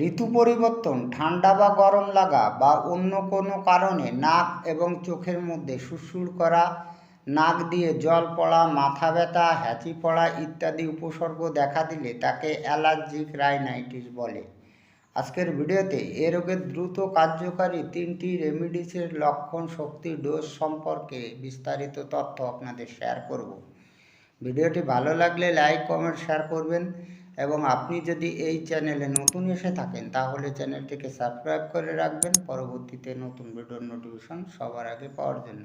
ঋতু পরিবর্তন, ঠান্ডা বা গরম লাগা বা অন্য কোনো কারণে নাক এবং চোখের মধ্যে সুরসুর করা, নাক দিয়ে জল পড়া, মাথা ব্যথা হ্যাঁচি পড়া ইত্যাদি উপসর্গ দেখা দিলে তাকে অ্যালার্জিক রাইনাইটিস বলে। আজকের ভিডিওতে এ রোগের দ্রুত কার্যকারী তিনটি রেমিডিসের লক্ষণ, শক্তি, ডোজ সম্পর্কে বিস্তারিত তথ্য আপনাদের শেয়ার করব। ভিডিওটি ভালো লাগলে লাইক, কমেন্ট, শেয়ার করবেন। এবং আপনি যদি এই চ্যানেলে নতুন এসে থাকেন, তাহলে চ্যানেলটিকে সাবস্ক্রাইব করে রাখবেন। পরবর্তীতে নতুন ভিডিওর নোটিফিকেশন সবার আগে পাওয়ার জন্য।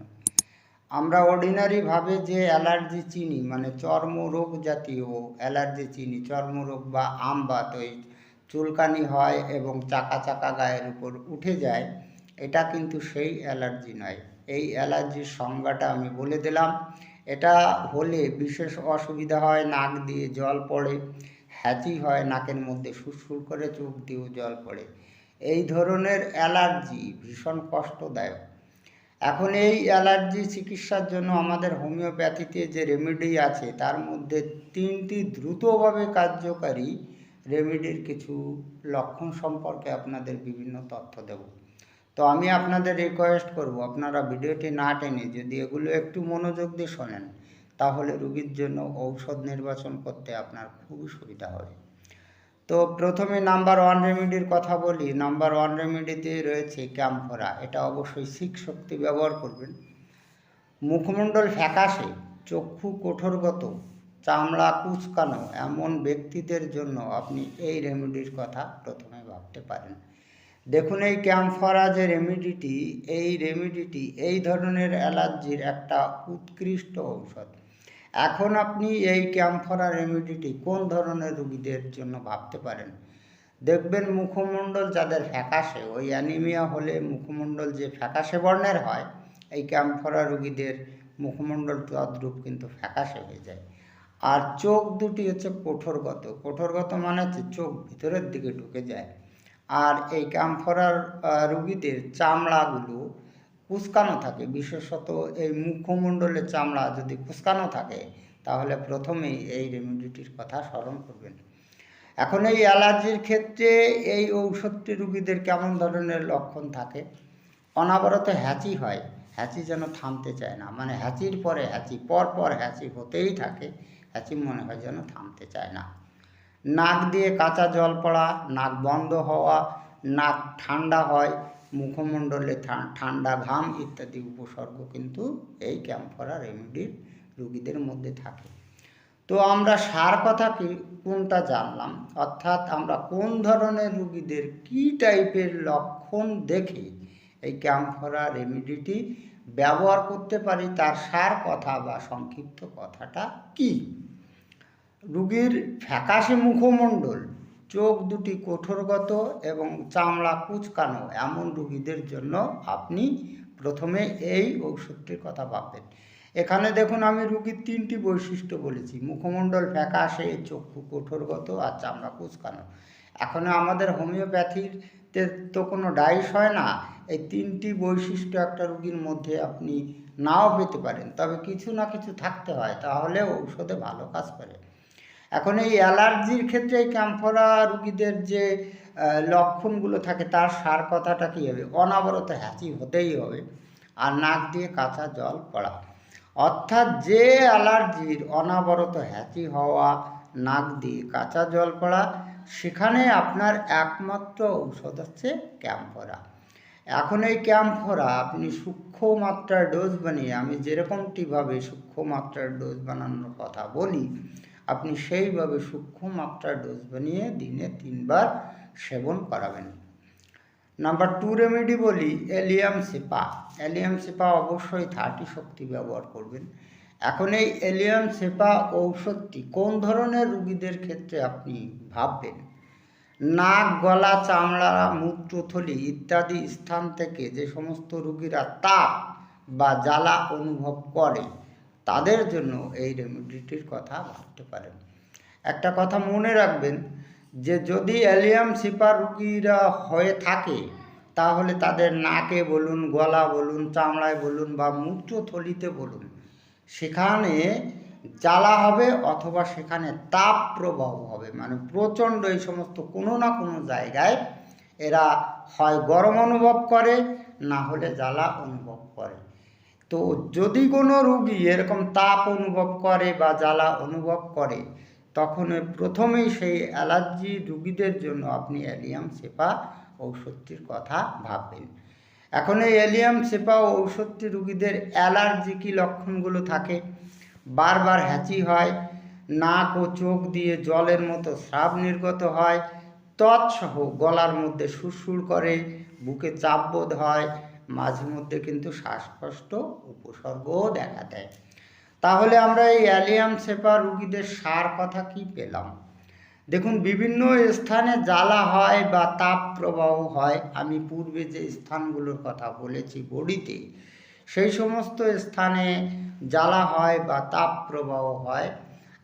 আমরা অর্ডিনারিভাবে যে অ্যালার্জি চিনি মানে চর্মরোগ জাতীয় অ্যালার্জি চিনি, চর্মরোগ বা আমবাত ওই চুলকানি হয় এবং চাকা চাকা গায়ের উপর উঠে যায়, এটা কিন্তু সেই অ্যালার্জি নয়। এই অ্যালার্জির সংজ্ঞাটা আমি বলে দিলাম। এটা হলে বিশেষ অসুবিধা হয়, নাক দিয়ে জল পড়ে হ্যাচি হয় নাকের মধ্যে সুরসুর করে চোখ দিয়েও জল পড়ে। এই ধরনের অ্যালার্জি ভীষণ কষ্টদায়ক। এখন এই অ্যালার্জি চিকিৎসার জন্য আমাদের হোমিওপ্যাথিতে যে রেমেডি আছে, তার মধ্যে তিনটি দ্রুতভাবে কার্যকারী রেমেডির কিছু লক্ষণ সম্পর্কে আপনাদের বিভিন্ন তথ্য দেব। তো আমি আপনাদের রিকোয়েস্ট করব, আপনারা ভিডিওটি না টেনে যদি এগুলো একটু মনোযোগ দিয়ে শোনেন। তাহলে রুগীর জন্য ঔষধ নির্বাচন করতে আপনার খুবই সুবিধা হবে। তো প্রথমে নাম্বার ওয়ান রেমেডির কথা বলি। নাম্বার ওয়ান রেমেডিতে রয়েছে ক্যাম্ফোরা এটা অবশ্যই শিখ শক্তি ব্যবহার করবেন। মুখমণ্ডল ফ্যাকাশে, চক্ষু কঠোরগত, চামড়া কুচকানো এমন ব্যক্তিদের জন্য আপনি এই রেমেডির কথা প্রথমে ভাবতে পারেন। দেখুন এই ক্যাম্ফরা যে রেমেডিটি এই রেমেডিটি এই ধরনের অ্যালার্জির একটা উৎকৃষ্ট ঔষধ। এখন আপনি এই ক্যাম্ফরা রেমেডিটি কোন ধরনের রুগীদের জন্য ভাবতে পারেন? দেখবেন মুখমণ্ডল যাদের ফ্যাকাশে ওই অ্যানিমিয়া হলে মুখমণ্ডল যে ফ্যাকাশে বর্ণের হয় এই ক্যাম্ফরা রুগীদের মুখমণ্ডল তদ্রূপ কিন্তু ফ্যাকাশে হয়ে যায়। আর চোখ দুটি হচ্ছে কঠোরগত কঠোরগত মানে হচ্ছে চোখ ভিতরের দিকে ঢুকে যায়। আর এই ক্যাম্ফরার আহ, রুগীদের চামড়াগুলো কুচকানো থাকে। বিশেষত এই মুখমণ্ডলের চামড়া যদি কুচকানো থাকে, তাহলে প্রথমেই এই রেমেডিটির কথা স্মরণ করবেন। এখন এই অ্যালার্জির ক্ষেত্রে এই ঔষধটি রুগীদের কেমন ধরনের লক্ষণ থাকে? অনাবরত হ্যাচি হয়। হ্যাচি যেন থামতে চায় না। মানে হ্যাচির পরে হ্যাচি, পর পর হ্যাচি হতেই থাকে। হ্যাচি মনে হয় যেন থামতে চায় না। নাক দিয়ে কাঁচা জল পড়া, নাক বন্ধ হওয়া, নাক ঠান্ডা হয় মুখমণ্ডলে ঠান্ডা ঘাম ইত্যাদি উপসর্গ কিন্তু এই ক্যাম্পরা রেমেডির রুগীদের মধ্যে থাকে। তো আমরা সার কথা কি, কোনটা জানলাম? অর্থাৎ আমরা কোন ধরনের রুগীদের কি টাইপের লক্ষণ দেখে এই ক্যাম্পরা রেমেডিটি ব্যবহার করতে পারি, তার সার কথা বা সংক্ষিপ্ত কথাটা কি? রুগীর ফ্যাকাশে মুখমণ্ডল চোখ দুটি কঠোরগত এবং চামড়া কুচকানো এমন রুগীদের জন্য আপনি প্রথমে এই ঔষধটির কথা ভাববেন। এখানে দেখুন আমি রুগীর তিনটি বৈশিষ্ট্য বলেছি। মুখমণ্ডল ফ্যাকাশে, চক্ষু কঠোরগত আর চামড়া কুচকানো। এখন আমাদের হোমিওপ্যাথিতে তো কোনো ডাইস হয় না। এই তিনটি বৈশিষ্ট্য একটা রুগীর মধ্যে আপনি নাও পেতে পারেন। তবে কিছু না কিছু থাকতে হয়, তাহলে ঔষধে ভালো কাজ করে। এখন এই অ্যালার্জির ক্ষেত্রে এই রুগীদের যে লক্ষণগুলো থাকে, তার সার কথাটা কী হবে? অনাবরত হ্যাঁচি হতেই হবে আর নাক দিয়ে কাঁচা জল পড়া। অর্থাৎ যে অ্যালার্জির অনাবরত হ্যাঁচি হওয়া, নাক দিয়ে কাঁচা জল পড়া, সেখানে আপনার একমাত্র ঔষধ হচ্ছে ক্যাম্ফরা। এখন এই ক্যাম্ফরা আপনি সূক্ষ্ম মাত্রার ডোজ বানিয়ে, আমি যেরকমটিভাবে সূক্ষ্ম মাত্রার ডোজ বানানোর কথা বলি আপনি সেইভাবে সূক্ষ্ম মাত্রার ডোজ বানিয়ে দিনে তিনবার সেবন করাবেন। নাম্বার টু রেমেডি বলি এলিয়াম সেপা। এলিয়াম সেপা অবশ্যই থার্টি শক্তি ব্যবহার করবেন। এখন এই এলিয়াম সেপা ঔষধটি কোন ধরনের রুগীদের ক্ষেত্রে আপনি ভাববেন? নাক, গলা, চামড়া মূত্রথলি ইত্যাদি স্থান থেকে যে সমস্ত রুগীরা তাপ বা জ্বালা অনুভব করে তাদের জন্য এই রেমিডিটির কথা ভাবতে পারেন। একটা কথা মনে রাখবেন যে, যদি অ্যালিয়াম সিপার রুগীরা হয়ে থাকে, তাহলে তাদের নাকে বলুন, গলা বলুন, চামড়ায় বলুন বা মূত্রথলিতে বলুন, সেখানে জ্বালা হবে অথবা সেখানে তাপ প্রবাহ হবে। মানে প্রচণ্ড এই সমস্ত কোনো না কোনো জায়গায় এরা হয় গরম অনুভব করে, না হলে জ্বালা অনুভব করে। তো যদি কোনো রুগী এরকম তাপ অনুভব করে বা জ্বালা অনুভব করে, তখন প্রথমেই সেই অ্যালার্জি রুগীদের জন্য আপনি অ্যালিয়াম সেপা ঔষধটির কথা ভাববেন। এখন এই অ্যালিয়াম সেপা ঔষধটি রুগীদের অ্যালার্জি কী লক্ষণগুলো থাকে। বারবার হ্যাঁচি হয়, নাক ও চোখ দিয়ে জলের মতো স্রাব নির্গত হয়, তৎসহ গলার মধ্যে সুরসুর করে, বুকে চাপ বোধ হয় মাঝে মধ্যে কিন্তু শ্বাসকষ্ট উপসর্গও দেখা দেয়। তাহলে আমরা এই অ্যালিয়াম সেপা রুগীদের সার কথা কি পেলাম? দেখুন, বিভিন্ন স্থানে জ্বালা হয় বা তাপ প্রবাহ হয়। আমি পূর্বে যে স্থানগুলোর কথা বলেছি, বডিতে, সেই সমস্ত স্থানে জ্বালা হয় বা তাপ প্রবাহ হয়।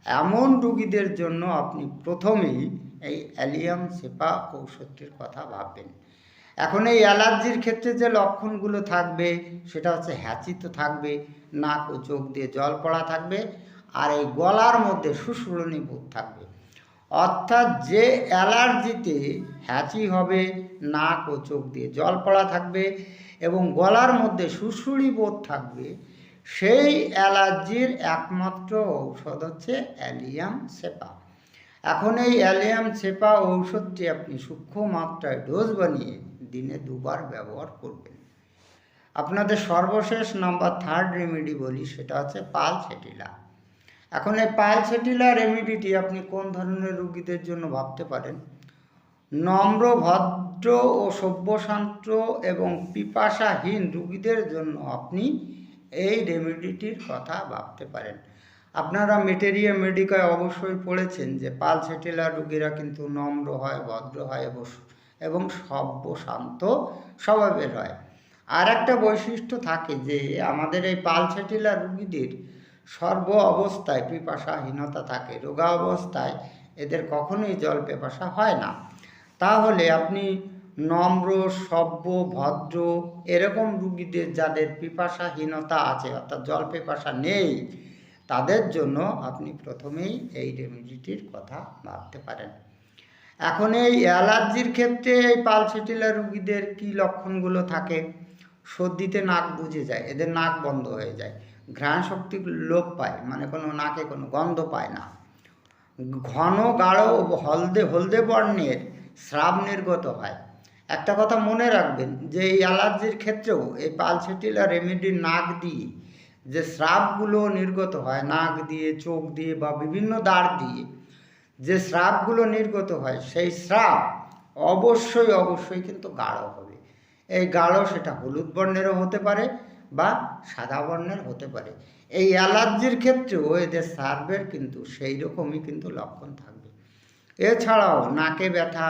এমন রুগীদের জন্য আপনি প্রথমেই এই অ্যালিয়াম সেপা ঔষধটির কথা ভাববেন। এখন এই অ্যালার্জির ক্ষেত্রে যে লক্ষণগুলো থাকবে, সেটা হচ্ছে হ্যাচি তো থাকবে, নাক ও চোখ দিয়ে জল পড়া থাকবে, আর এই গলার মধ্যে সুসুড়নি বোধ থাকবে। অর্থাৎ যে অ্যালার্জিতে হ্যাচি হবে, নাক ও চোখ দিয়ে জল পড়া থাকবে এবং গলার মধ্যে সুসুড়ি বোধ থাকবে, সেই অ্যালার্জির একমাত্র ঔষধ হচ্ছে অ্যালিয়াম সেপা। এখন এই অ্যালিয়াম সেপা ঔষধটি আপনি সূক্ষ্ম মাত্রায় ডোজ বানিয়ে দিনে দুবার ব্যবহার করবেন। আপনাদের সর্বশেষ নাম্বার থার্ড রেমেডি বলি, সেটা হচ্ছে পাল সেটিলা এখন এই পাল সেটিলা রেমেডিটি আপনি কোন ধরনের রুগীদের জন্য ভাবতে পারেন? নম্র, ভদ্র ও সভ্যশান্ত এবং পিপাসাহীন রুগীদের জন্য আপনি এই রেমেডিটির কথা ভাবতে পারেন। আপনারা মেটেরিয়া মেডিকায় অবশ্যই পড়েছেন যে পাল সেটেলার রুগীরা কিন্তু নম্র হয়, ভদ্র হয় এবং এবং সভ্য শান্ত স্বভাবের হয়। আর একটা বৈশিষ্ট্য থাকে যে, আমাদের এই পাল সেটেলার রুগীদের সর্ব অবস্থায় পিপাসাহীনতা থাকে। রোগা অবস্থায় এদের কখনোই জল পেপাসা হয় না। তাহলে আপনি নম্র, সভ্য, ভদ্র এরকম রুগীদের যাদের পিপাসাহীনতা আছে, অর্থাৎ জল পেপাসা নেই, তাদের জন্য আপনি প্রথমেই এই রেমেডিটির কথা ভাবতে পারেন। এখন এই অ্যালার্জির ক্ষেত্রে এই পালসেটিলা রুগীদের কি লক্ষণগুলো থাকে? সর্দিতে নাক বুঝে যায়, এদের নাক বন্ধ হয়ে যায়, ঘ্রাণ শক্তি লোপ পায় মানে কোনো নাকে কোনো গন্ধ পায় না। ঘন, গাঢ় হলদে হলদে বর্ণের স্রাব নির্গত হয়। একটা কথা মনে রাখবেন যে এই অ্যালার্জির ক্ষেত্রেও এই পালসেটিলা রেমেডির নাক দিয়ে যে স্রাবগুলো নির্গত হয়, নাক দিয়ে, চোখ দিয়ে বা বিভিন্ন দাঁড় দিয়ে যে স্রাবগুলো নির্গত হয়, সেই স্রাব অবশ্যই অবশ্যই কিন্তু গাঢ় হবে। এই গাঢ় সেটা হলুদ বর্ণেরও হতে পারে বা সাদা বর্ণের হতে পারে। এই অ্যালার্জির ক্ষেত্রেও এদের সার্ভের কিন্তু সেই রকমই কিন্তু লক্ষণ থাকবে। এছাড়াও নাকে ব্যথা,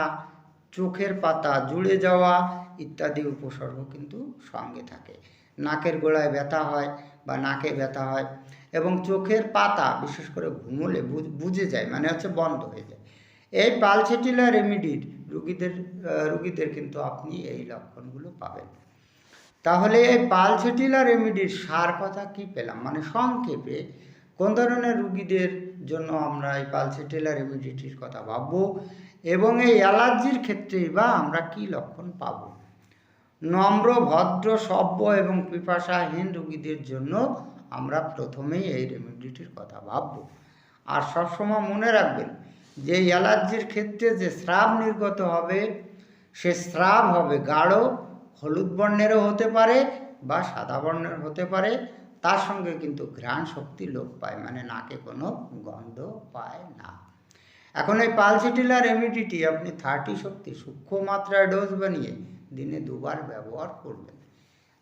চোখের পাতা জুড়ে যাওয়া ইত্যাদি উপসর্গ কিন্তু সঙ্গে থাকে। নাকের গোড়ায় ব্যথা হয় বা নাকে ব্যথা হয়। এবং চোখের পাতা, বিশেষ করে ঘুমোলে বুঝে যায় মানে হচ্ছে বন্ধ হয়ে যায়। এই পালসেটিলা রেমিডির রুগীদের রুগীদের কিন্তু আপনি এই লক্ষণগুলো পাবেন। তাহলে এই পালসেটিলা রেমিডির সার কথা কি পেলাম? মানে সংক্ষেপে, কোন ধরনের রুগীদের জন্য আমরা এই পালসেটিলা রেমিডিটির কথা ভাববো এবং এই অ্যালার্জির ক্ষেত্রেই বা আমরা কি লক্ষণ পাব? নম্র, ভদ্র, সভ্য এবং পিপাসাহীন রুগীদের জন্য আমরা প্রথমেই এই রেমিডিটির কথা ভাবব। আর সবসময় মনে রাখবেন যে অ্যালার্জির ক্ষেত্রে যে স্রাব নির্গত হবে, সে স্রাব হবে গাঢ়, হলুদ বর্ণেরও হতে পারে বা সাদা বর্ণের হতে পারে। তার সঙ্গে কিন্তু ঘ্রাণ শক্তি লোপ পায় মানে নাকে কোনো গন্ধ পায় না। এখন এই পালসিটিলা রেমিডিটি আপনি থার্টি শক্তি সূক্ষ্ম মাত্রায় ডোজ বানিয়ে দিনে দুবার ব্যবহার করবেন।